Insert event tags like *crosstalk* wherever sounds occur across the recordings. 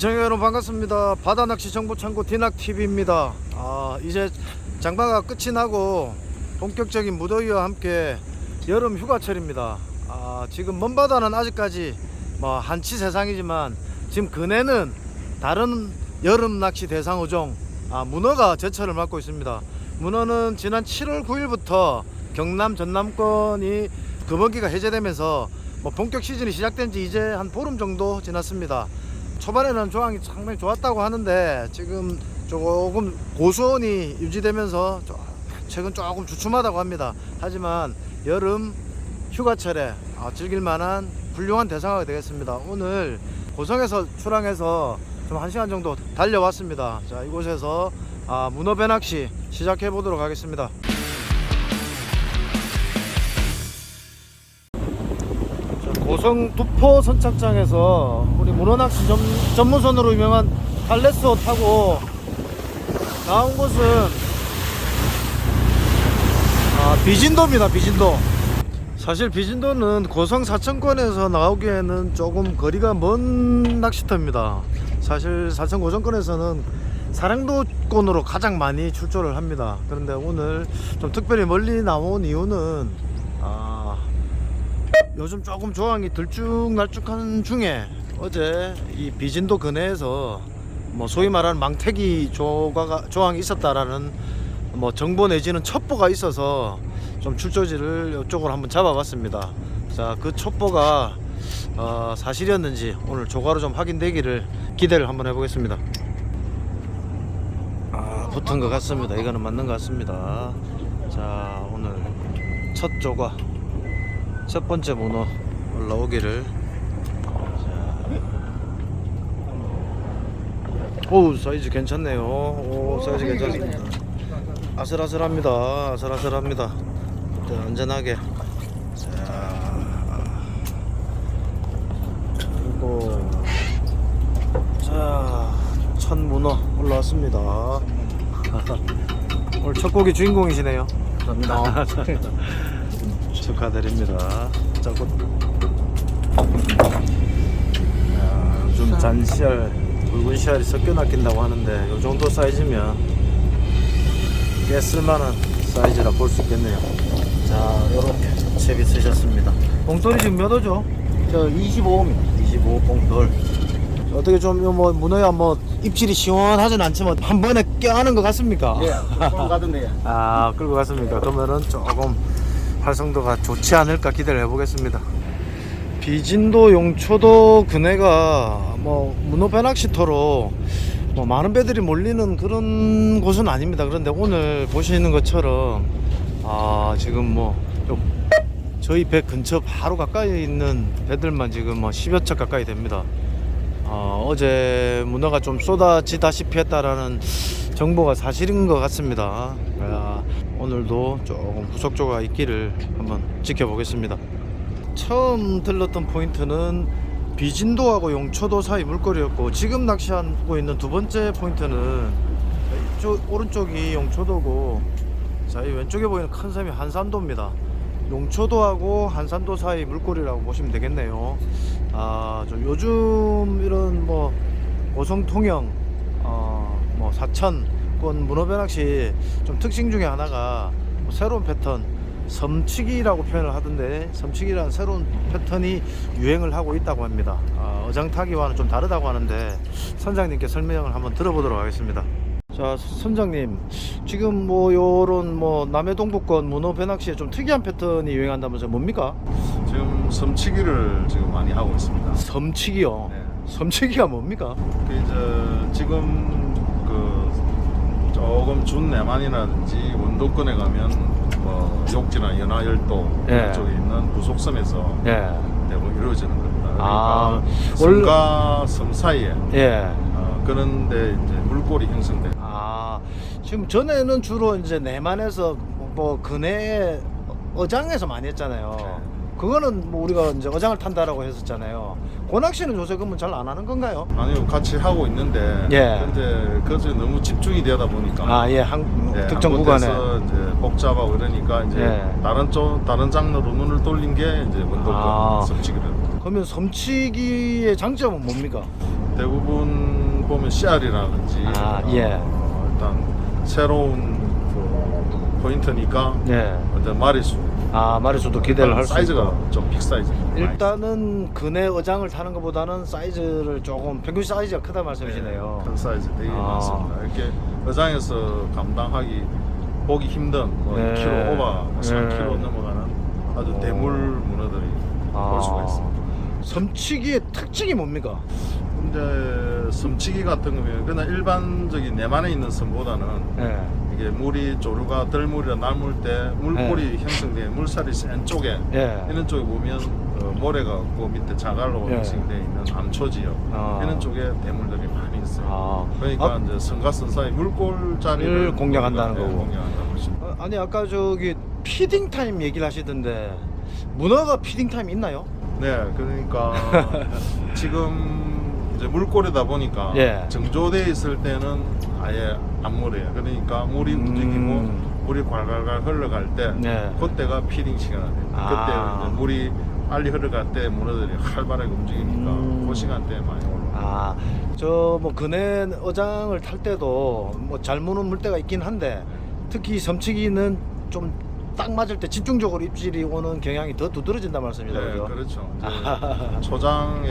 시청자 여러분 반갑습니다. 바다낚시 정보창고 디낙TV입니다. 아, 이제 장마가 끝이 나고 본격적인 무더위와 함께 여름 휴가철입니다. 아, 지금 먼 바다는 아직까지 뭐 한치 세상이지만 지금 근해는 다른 여름 낚시 대상 어종 아, 문어가 제철을 맡고 있습니다. 문어는 지난 7월 9일부터 경남 전남권이 금어기가 해제되면서 뭐 본격 시즌이 시작된 지 이제 한 보름 정도 지났습니다. 초반에는 조항이 상당히 좋았다고 하는데 지금 조금 고수온이 유지되면서 조- 최근 조금 주춤하다고 합니다. 하지만 여름 휴가철에 아, 즐길 만한 훌륭한 대상어가 되겠습니다. 오늘 고성에서 출항해서 좀한 시간 정도 달려왔습니다. 자 이곳에서 아, 문어 배낚시 시작해 보도록 하겠습니다. 고성 두포 선착장에서 우리 문어낚시 전, 전문선으로 유명한 탈레스호 타고 나온 곳은 아, 비진도입니다 비진도. 사실 비진도는 고성 사천권에서 나오기에는 조금 거리가 먼 낚시터입니다. 사실 사천 고정권에서는 사랑도권으로 가장 많이 출조를 합니다. 그런데 오늘 좀 특별히 멀리 나온 이유는 아, 요즘 조금 조항이 들쭉날쭉한 중에 어제 이 비진도 근해에서 뭐 소위 말하는 망태기 조가 조항이 있었다라는 뭐 정보 내지는 첩보가 있어서 좀 출조지를 이쪽으로 한번 잡아봤습니다. 자, 그 첩보가 어, 사실이었는지 오늘 조가로 좀 확인되기를 기대를 한번 해보겠습니다. 아, 붙은 것 같습니다. 이거는 맞는 것 같습니다. 자, 오늘 첫 조가 첫 번째 문어 올라오기를. 자. 오 사이즈 괜찮네요. 오 사이즈 괜찮습니다. 아슬아슬합니다. 아슬아슬합니다. 자, 안전하게. 자. 그리고 자첫 문어 올라왔습니다. *laughs* 오늘 첫 곡이 주인공이시네요. 감사합니다 축하드립니다. 자꾸 야, 요즘 잔시알, 붉은 씨알이 섞여 낚인다고 하는데 이 정도 사이즈면 꽤 쓸만한 사이즈라 볼 수 있겠네요. 자, 이렇게 채비 쓰셨습니다. 봉돌이 지금 몇 호죠? 저 25입니다. 25 봉돌. 어떻게 좀뭐 문어야 뭐 입질이 시원하진 않지만 한 번에 껴안은 것 같습니까? 예, 좀 가던데. *laughs* 아 끌고 갔습니까? 그러면은 조금 활성도가 좋지 않을까 기대를 해보겠습니다. 비진도 용초도 근해가 뭐 문어 배 낚시터로 뭐 많은 배들이 몰리는 그런 곳은 아닙니다. 그런데 오늘 보시는 것처럼 아 지금 뭐 요- 저희 배 근처 바로 가까이 있는 배들만 지금 뭐 10여 척 가까이 됩니다. 어, 어제 문어가 좀 쏟아지다시피 했다라는 정보가 사실인 것 같습니다. 아, 오늘도 조금 후속조가 있기를 한번 지켜보겠습니다. 처음 들렀던 포인트는 비진도하고 용초도 사이 물거리였고 지금 낚시하고 있는 두 번째 포인트는 이쪽 오른쪽이 용초도고 자, 이 왼쪽에 보이는 큰 섬이 한산도입니다. 용초도하고 한산도 사이 물거리라고 보시면 되겠네요. 아, 좀 요즘 이런 뭐 고성 통영, 사천권 문어배낚시 좀 특징 중에 하나가 뭐 새로운 패턴, 섬치기라고 표현을 하던데 섬치기라는 새로운 패턴이 유행을 하고 있다고 합니다. 아, 어장타기와는 좀 다르다고 하는데 선장님께 설명을 한번 들어보도록 하겠습니다. 자, 선장님, 지금 뭐 요런 뭐 남해 동부권 문어 배낚시에 좀 특이한 패턴이 유행한다면서 뭡니까? 지금 섬치기를 지금 많이 하고 있습니다. 섬치기요. 네. 섬치기가 뭡니까? 그 이제 지금 그 조금 준 내만이라든지 원도권에 가면 뭐 욕지나 연하열도 예. 쪽에 있는 부속섬에서 예. 대부분 이루어지는 겁니다. 아, 그러니까 원래- 섬과 섬 사이에 예. 어, 그런데 이제 물골이 형성돼. 아, 지금 전에는 주로 이제 내만에서 뭐 근해 어장에서 많이 했잖아요. 네. 그거는 뭐 우리가 이제 어장을 탄다라고 했었잖아요. 고낚시는 요새 그러면 잘안 하는 건가요? 아니요 같이 하고 있는데 예. 근데 그것이 너무 집중이 되다 보니까 아, 예, 한 예, 특정 한 구간에. 곳에서 이제 복잡하고 이러니까 이제 예. 다른 쪽 다른 장르로 눈을 돌린 게 이제 원도권 아. 섬치기를 그러면 섬치기의 장점은 뭡니까? 대부분 보면 CR이라든지 아, 예. 어, 일단 새로운 그 포인트니까 네. 일단 마리수 아 마리수도 기대를 할 수 사이즈가 있고. 좀 빅 사이즈. 일단은 근해 어장을 타는 것보다는 사이즈를 조금 평균 사이즈가 크다 말씀이시네요. 큰 사이즈 되게 아. 많습니다. 이렇게 어장에서 감당하기 보기 힘든 뭐 네. 2kg 오버, 뭐 3kg 네. 넘어가는 아주 오. 대물 문어들이 볼 수가 있습니다. 섬치기의 특징이 뭡니까? 근데 섬치기 같은 거면 그냥 일반적인 내만에 있는 섬보다는 네. 이게 물이 조류가 덜물이라 남을 때 물골이 형성된 물살이 센 쪽에 예. 이런 쪽에 보면 어, 모래가 없고 밑에 자갈로 예. 형성되어 있는 암초 지역 아. 이런 쪽에 대물들이 많이 있어요. 아. 그러니까 아, 이제 선과 선 사이 물골 자리를 를 공략한다는 예, 거고. 공략한다고 보시면 어, 아니 아까 저기 피딩 타임 얘기를 하시던데 문어가 피딩 타임 있나요? 네, 그러니까 *laughs* 지금 이제 물골이다 보니까 예. 정조돼 있을 때는 아예 안 물어요. 그러니까 물이 음. 움직이고 물이 괄괄괄 흘러갈 때 네. 그때가 피딩 시간이 돼요. 아. 그때 이제 물이 빨리 흘러갈 때 문어들이 활발하게 움직이니까 음. 그 시간대에 많이 올라. 아, 저 뭐 근해 어장을 탈 때도 뭐 잘 무는 물때가 있긴 한데 특히 섬치기는 좀 딱 맞을 때 집중적으로 입질이 오는 경향이 더 두드러진다 말씀이죠. 네, 그죠? 그렇죠. 이제. *laughs* 초장의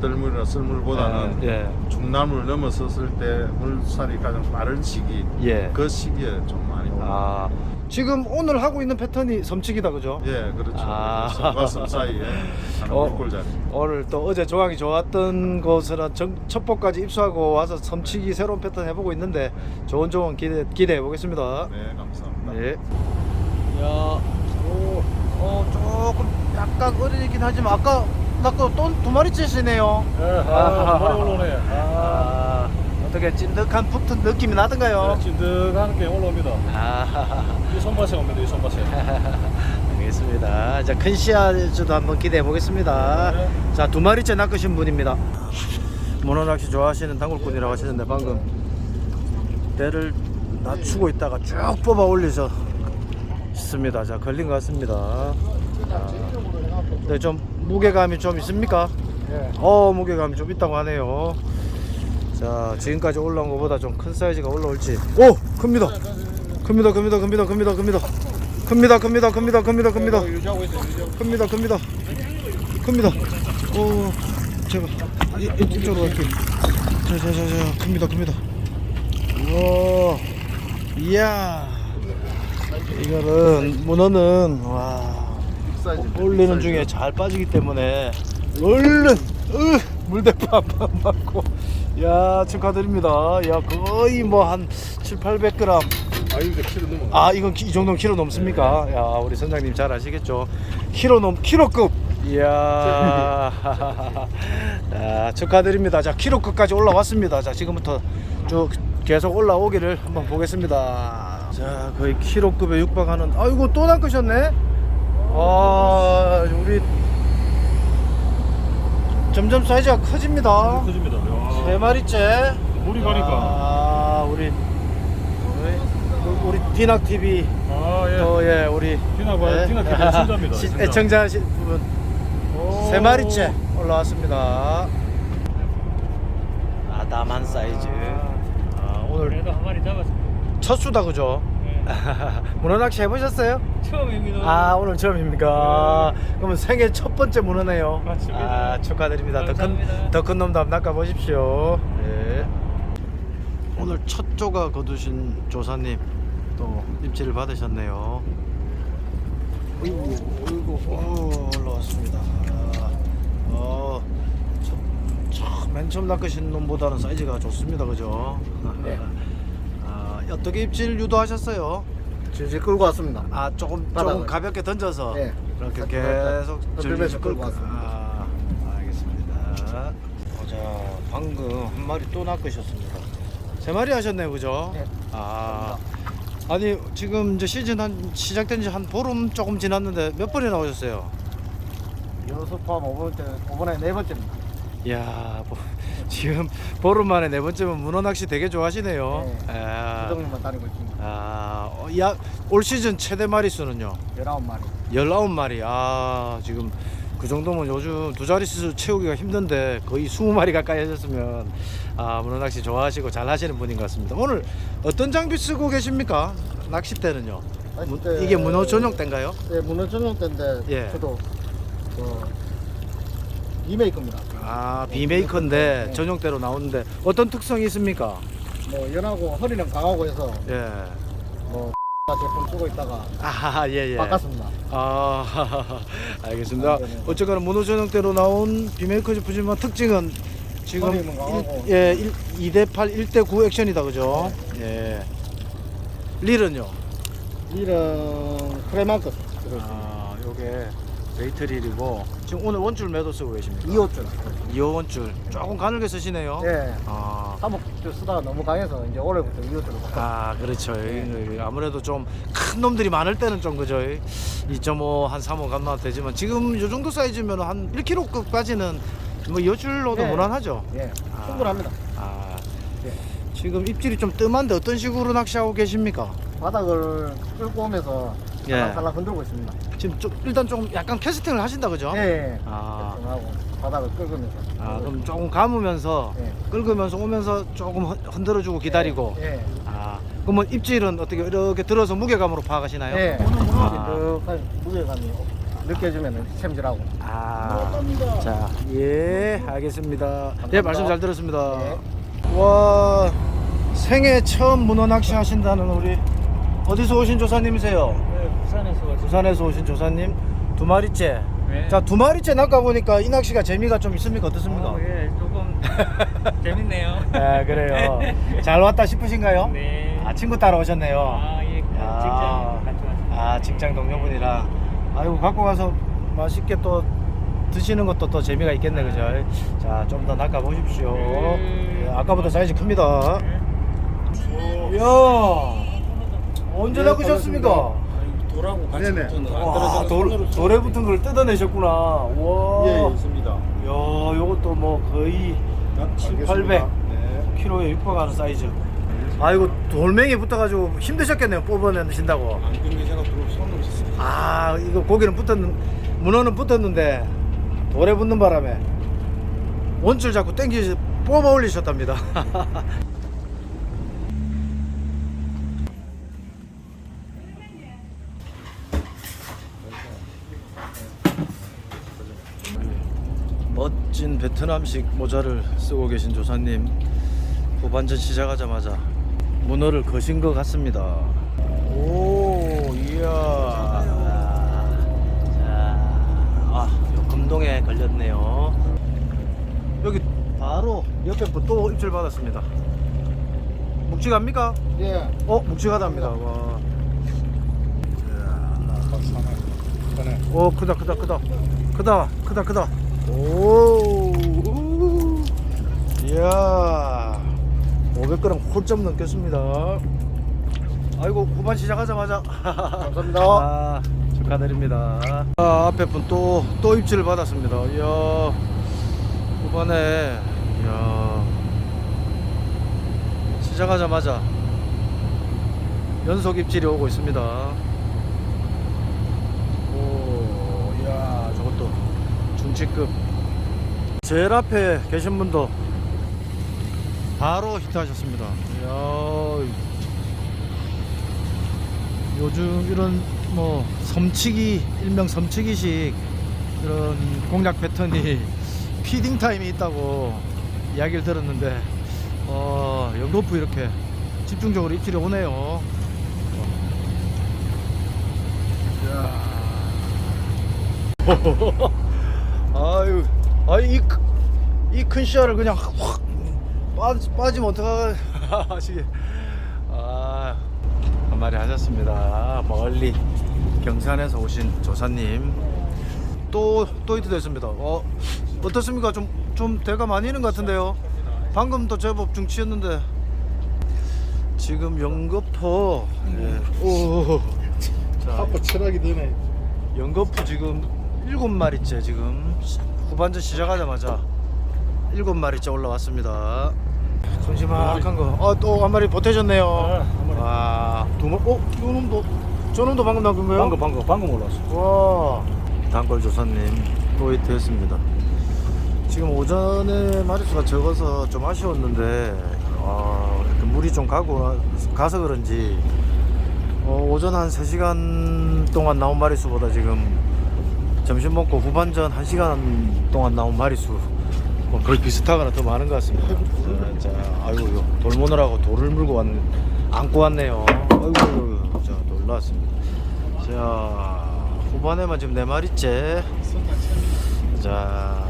뜰물이나 쓸물보다는 예. 중남을 넘어섰을 때 물살이 가장 빠른 시기 예. 그 시기에 좀 많이 올라. 아, 지금 오늘 하고 있는 패턴이 섬치기다 그죠? 예, 그렇죠. 아. 섬과 섬 사이에 하는 *laughs* 어. 물골자리. 오늘 또 어제 조항이 좋았던 곳은 정, 첩보까지 입수하고 와서 섬치기 새로운 패턴 해보고 있는데 좋은 조언 기대, 기대해 보겠습니다. 네, 감사합니다. 예. 야, 오, 어, 조금 약간 어리긴 하지만 아까 아까 또두 마리째 시네요. 아, 머리 올라오네. 아, 아, 어떻게 찐득한 붙은 느낌이 나던가요? 찐득한 게 올라옵니다. 아, 이 손맛에 옵니다, 이 손맛에. *laughs* 알겠습니다. 자, 큰 씨앗도 한번 기대해 보겠습니다. 네. 자, 두 마리째 낚으신 분입니다. 문어 낚시 좋아하시는 단골꾼이라고 하시는데 방금 때를 낮추고 있다가 쭉 뽑아 올리셔 있습니다. 자, 걸린 것 같습니다. 자, 네, 좀 무게감이 좀 있습니까? 어, 무게감이 좀 있다고 하네요. 자, 지금까지 올라온 것보다 좀 큰 사이즈가 올라올지. 오, 큽니다. 큽니다, 큽니다, 큽니다, 큽니다, 큽니다. 큽니다, 큽니다, 큽니다, 큽니다, 큽니다. 유지하고. 큽니다, 큽니다. 큽니다. 오, 제가 이, 이- 이쪽으로 갈게요. 자, 자, 자, 자, 큽니다, 큽니다. 우와, 이야. 이거는 문어는 와 빅사이즈. 올리는 중에 잘 빠지기 때문에 얼른 으, 물대포 한번 맞고 야 축하드립니다. 야 거의 뭐 한 7, 800g 아, 이거 키로 넘어. 아 이건 키- 이 정도면 키로 넘습니까? 야 우리 선장님 잘 아시겠죠? 키로 넘 키로급. 이야 *laughs* 자, 축하드립니다. 자 키로급까지 올라왔습니다. 자 지금부터 쭉 계속 올라오기를 한번 보겠습니다. 자 거의 키로급에 육박하는. 아이고 또 낚으셨네. 아 우리 점점 사이즈가 커집니다. 커집니다. 야. 세 마리째. 물이 가니까. 아 우리 우리, 우리 디낙 TV 아, 예. 또 예 우리 디낙 봐, 디낙 TV 애청자입니다, 시- 애청자. 애청자 시- 분. 세 마리째 올라왔습니다. 아담한 사이즈. 아, 오늘 그래도 한 마리 잡았습니다. 첫 수다 그죠? 네. *laughs* 문어 낚시 해보셨어요? 처음입니다. 아 오늘 처음입니까? 그러면 생애 첫 번째 문어네요. 맞습니다. 아 축하드립니다. 더 큰. 더 큰 놈도 한번 낚아 보십시오. 네. 오늘 첫 조가 거두신 조사님 또 입질을 받으셨네요. 어이구 어이구 어, 올라왔습니다. 어, 참, 맨 처음 낚으신 놈보다는 사이즈가 좋습니다, 그죠? 네. *laughs* 아, 어떻게 입질 유도하셨어요? 질질 끌고 왔습니다. 아 조금 조금 바닥을. 가볍게 던져서 네. 이렇게 사- 계속 줄줄 끌고 왔습니다. 아, 알겠습니다. 자 방금 한 마리 또 낚으셨습니다. 세 마리 하셨네요, 그죠? 네. 아 아니 지금 이제 시즌 한 시작된 지 한 보름 조금 지났는데 몇 번이 나 오셨어요? 여섯 포함 5번 때, 5번에 네 번째입니다. 이야 뭐, 지금 보름 만에 네 번째면 문어 낚시 되게 좋아하시네요. 네. 아, 부동님만 다니고 있습니다. 아, 어, 야, 올 시즌 최대 마리 수는요? 19마리. 19마리. 아, 지금 그 정도면 요즘 두 자릿수 채우기가 힘든데 거의 20마리 가까이 하셨으면 아 문어 낚시 좋아하시고 잘 하시는 분인 것 같습니다. 오늘 어떤 장비 쓰고 계십니까? 낚싯대는요? 문- 이게 문어 전용 대인가요? 네, 문어 전용 때인데 예. 저도 그 리메이크입니다. 아 비메이커인데 네. 전용대로 나오는데 어떤 특성이 있습니까? 뭐 연하고 허리는 강하고 해서 예. 뭐 *laughs* 제품 쓰고 있다가 아 예예. 바꿨습니다. 아 *laughs* 알겠습니다. 아, 네네. 어쨌거나 문어 전용대로 나온 비메이커 제품지만 특징은 지금 허리는 강하고. 일- 예 2대 8, 1대 9 액션이다 그죠? 예. 릴은요? 일은 프레만크 아 요게 베이트 릴이고 지금 오늘 원줄 매도 쓰고 계십니까? 2호줄. 2호 원줄 조금 가늘게 쓰시네요. 예. 아, 사목줄 쓰다가 너무 강해서 이제 올해부터 2호줄로 바꿨 아 그렇죠. 이- 아무래도 좀 큰 놈들이 많을 때는 좀 그죠. 2.5한 3호 감나 되지만 지금 요 정도 사이즈면 한 1kg까지는 뭐 여줄로도 네. 무난하죠. 예. 아. 충분합니다. 아 예. 지금 입질이 좀 뜸한데 어떤 식으로 낚시하고 계십니까? 바닥을 끌고 오면서 예. 살랑살랑 흔들고 있습니다. 지금 좀 일단 조금 약간 캐스팅을 하신다 그죠? 예. 예. 아. 하고 바닥을 끌면서. 아 그럼 조금 감으면서 예. 긁으면서 오면서 조금 흔- 흔들어주고 기다리고. 예. 아 그러면 입질은 어떻게 이렇게 들어서 무게감으로 파악하시나요? 예. 아. 득한 무게감이 느껴지면 챔질하고. 아, 자, 예, 알겠습니다. 예, 감사합니다. 말씀 잘 들었습니다. 예. 와, 생애 처음 문어 낚시 하신다는 우리 어디서 오신 조사님이세요? 네, 부산에서 왔습니다. 부산에서 오신 조사님 두 마리째. 네. 자, 두 마리째 낚아 보니까 이 낚시가 재미가 좀 있습니까? 어떻습니까? 어, 예, 조금 *laughs* 재밌네요. 네, 그래요. 잘 왔다 싶으신가요? 네. 아, 친구 따라 오셨네요. 아, 예, 그 야. 직장 같이 왔습니다. 아 직장 동료분이랑 아이고 갖고 가서 맛있게 또 드시는 것도 또 재미가 있겠네 그죠 자 좀 더 낚아 보십시오 네. 예, 아까보다 사이즈 큽니다 네. 이야 언제 낚으셨습니까 돌하고 같이 네네. 붙은 와 돌, 돌에 붙은 걸 뜯어내셨구나 와 예, 있습니다. 야 요것도 뭐 거의 7, 800 네. 키로에 육박하는 사이즈 아이고 돌멩이 붙어가지고 힘드셨겠네요 뽑아내신다고 안 끊기 제가 손으로 씻습니다. 아 이거 고기는 붙었는 문어는 붙었는데 돌에 붙는 바람에 원줄 자꾸 땡기 뽑아 올리셨답니다. *laughs* 멋진 베트남식 모자를 쓰고 계신 조사님 후반전 시작하자마자 문어를 거신 것 같습니다. 오, 이야. 자, 아, 요 금동에 걸렸네요. 여기 바로 옆에 또 입질 받았습니다. 묵직합니까? 예. 어, 묵직하답니다. 와. 오, 크다, 크다, 크다. 크다, 크다, 크다. 오, 우. 이야. 500g 홀점 넘겠습니다. 아이고, 후반 시작하자마자. 감사합니다. *laughs* 아, 축하드립니다. 아, 앞에 분 또, 또 입질을 받았습니다. 이야, 후반에, 이야, 시작하자마자 연속 입질이 오고 있습니다. 오, 이야, 저것도 중치급. 제일 앞에 계신 분도 바로 히트하셨습니다. 이야, 요즘 이런 뭐 섬치기 일명 섬치기식 이런 공략 패턴이 *laughs* 피딩 타임이 있다고 이야기를 들었는데 어 연거푸 이렇게 집중적으로 입질이 오네요. *laughs* 아유, 아이 이큰 시야를 그냥 확 빠지, 빠지면 어떡하 시게. *laughs* 아, 한 마리 하셨습니다. 멀리 경산에서 오신 조사님. 또, 또 히트 됐습니다. 어, 어떻습니까? 좀, 좀 대가 많이 있는 것 같은데요. 방금도 제법 중치였는데. 지금 연거포. 예. 오. 자, 아빠 철학이 되네. 연거푸 지금 일곱 마리째 지금 후반전 시작하자마자 일곱 마리째 올라왔습니다. 손심한 거. 어, 또 한 마리 보태졌네요. 한 마리. 와, 두 마. 어, 저 놈도 저 놈도 방금 낚은 거예요? 방금 방금 방금 올라왔어. 와, 단골 조사님 또 히트했습니다. 지금 오전에 마리수가 적어서 좀 아쉬웠는데 아, 물이 좀 가고 가서 그런지 어, 오전 한 3시간 동안 나온 마리수보다 지금 점심 먹고 후반전 1시간 동안 나온 마리수 뭐 거의 비슷하거나 더 많은 것 같습니다. 자, 자 아이고 돌 모느라고 돌을 물고 왔, 안고 왔네요. 아이고, 자 놀랐습니다. 자 후반에만 지금 네 마리째. 자,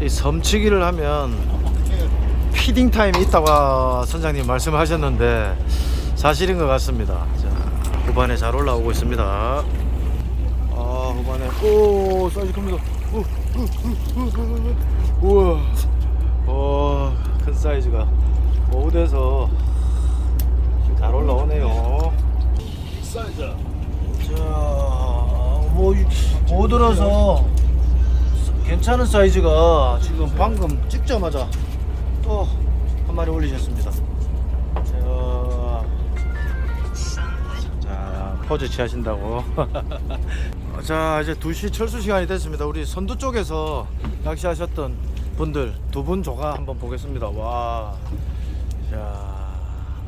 이 섬치기를 하면 피딩 타임이 있다고 선장님 말씀하셨는데 사실인 것 같습니다. 자, 후반에 잘 올라오고 있습니다. 아, 후반에 오 사이즈 큽니다. 우. 우와, 어, 큰 사이즈가 오후돼서 잘 올라오네요. 사이즈. 자, 뭐, 못 들어서 괜찮은 사이즈가 지금 방금 찍자마자 또 한 마리 올리셨습니다. 포즈 취하신다고. *laughs* 자, 이제 2시 철수 시간이 됐습니다. 우리 선두 쪽에서 낚시하셨던 분들 두 분 조가 한번 보겠습니다. 와, 자.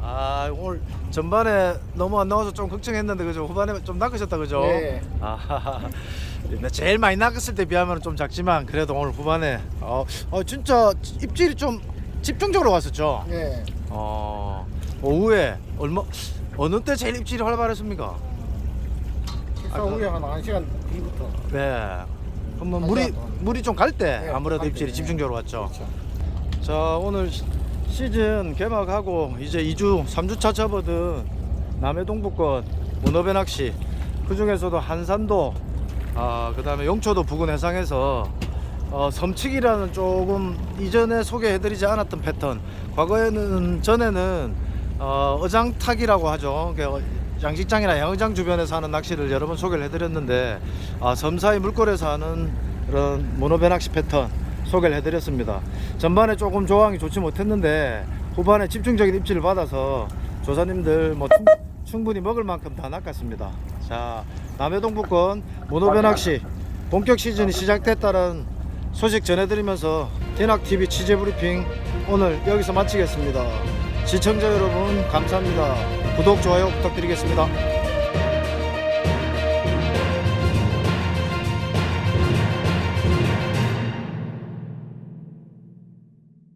아 오늘 전반에 너무 안 나와서 좀 걱정했는데 그죠 후반에 좀 낚으셨다 그죠? 네. 아 *laughs* 근데 제일 많이 낚았을 때 비하면 좀 작지만 그래도 오늘 후반에 어, 어 진짜 입질이 좀 집중적으로 왔었죠. 네. 어 오후에 얼마 어느 때 제일 입질이 활발했습니까? 식사 후에 한 1시간 뒤부터. 네. 그러면 한 물이. 물이 좀 갈 때 네, 아무래도 갈 입질이 때, 집중적으로 왔죠. 그렇죠. 자 오늘 시- 시즌 개막하고 이제 2주 3주차 접어든 남해동부권 문어배 낚시 그 중에서도 한산도 아 그다음에 용초도 부근 해상에서 어, 섬치기라는 조금 이전에 소개해드리지 않았던 패턴 과거에는 전에는 어, 어장타기라고 하죠 그 양식장이나 양의장 주변에서 하는 낚시를 여러 번 소개를 해드렸는데 아, 섬 사이 물골에서 하는 그런 문어배 낚시 패턴 소개를 해드렸습니다. 전반에 조금 조항이 좋지 못했는데 후반에 집중적인 입질을 받아서 조사님들 뭐 충, 충분히 먹을 만큼 다 낚았습니다. 자 남해동부권 문어배 낚시 본격 시즌이 시작됐다는 소식 전해드리면서 디낙TV 취재 브리핑 오늘 여기서 마치겠습니다. 시청자 여러분 감사합니다. 구독 좋아요 부탁드리겠습니다.